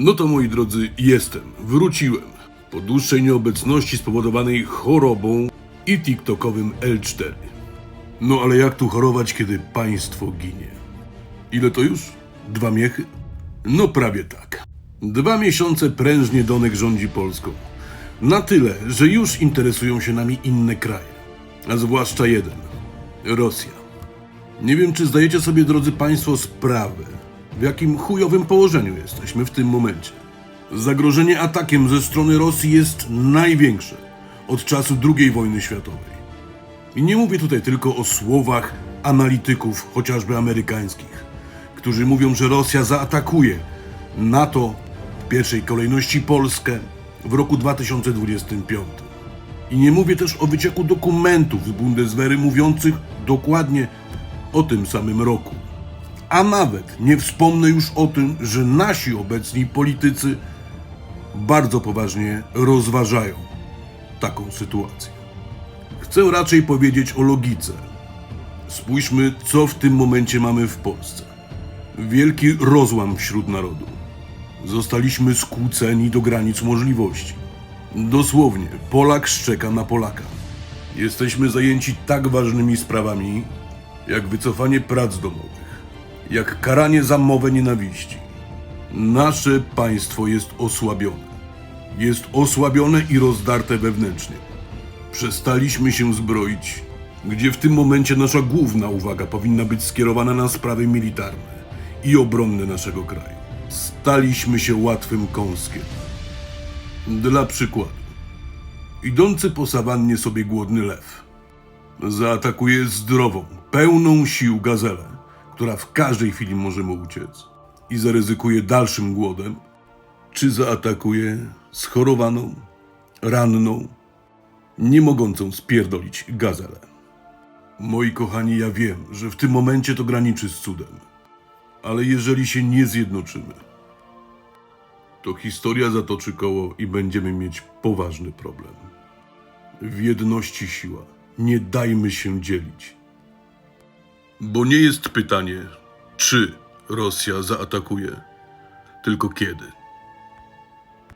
No to moi drodzy, jestem. Wróciłem. Po dłuższej nieobecności spowodowanej chorobą i TikTokowym L4. No ale jak tu chorować, kiedy państwo ginie? Ile to już? Dwa miechy? No prawie tak. Dwa miesiące prężnie Donek rządzi Polską. Na tyle, że już interesują się nami inne kraje. A zwłaszcza jeden. Rosja. Nie wiem, czy zdajecie sobie, drodzy Państwo, sprawę, w jakim chujowym położeniu jesteśmy w tym momencie. Zagrożenie atakiem ze strony Rosji jest największe od czasu II wojny światowej. I nie mówię tutaj tylko o słowach analityków, chociażby amerykańskich, którzy mówią, że Rosja zaatakuje NATO, w pierwszej kolejności Polskę, w roku 2025. I nie mówię też o wycieku dokumentów z Bundeswehry mówiących dokładnie o tym samym roku. A nawet nie wspomnę już o tym, że nasi obecni politycy bardzo poważnie rozważają taką sytuację. Chcę raczej powiedzieć o logice. Spójrzmy, co w tym momencie mamy w Polsce. Wielki rozłam wśród narodu. Zostaliśmy skłóceni do granic możliwości. Dosłownie, Polak szczeka na Polaka. Jesteśmy zajęci tak ważnymi sprawami, jak wycofanie prac domowych, jak karanie za mowę nienawiści. Nasze państwo jest osłabione. Jest osłabione i rozdarte wewnętrznie. Przestaliśmy się zbroić, gdzie w tym momencie nasza główna uwaga powinna być skierowana na sprawy militarne i obronne naszego kraju. Staliśmy się łatwym kąskiem. Dla przykładu, idący po sawannie sobie głodny lew zaatakuje zdrową, pełną sił gazelę, która w każdej chwili może mu uciec i zaryzykuje dalszym głodem, czy zaatakuje schorowaną, ranną, nie mogącą spierdolić gazelę. Moi kochani, ja wiem, że w tym momencie to graniczy z cudem, ale jeżeli się nie zjednoczymy, to historia zatoczy koło i będziemy mieć poważny problem. W jedności siła. Nie dajmy się dzielić. Bo nie jest pytanie, czy Rosja zaatakuje, tylko kiedy.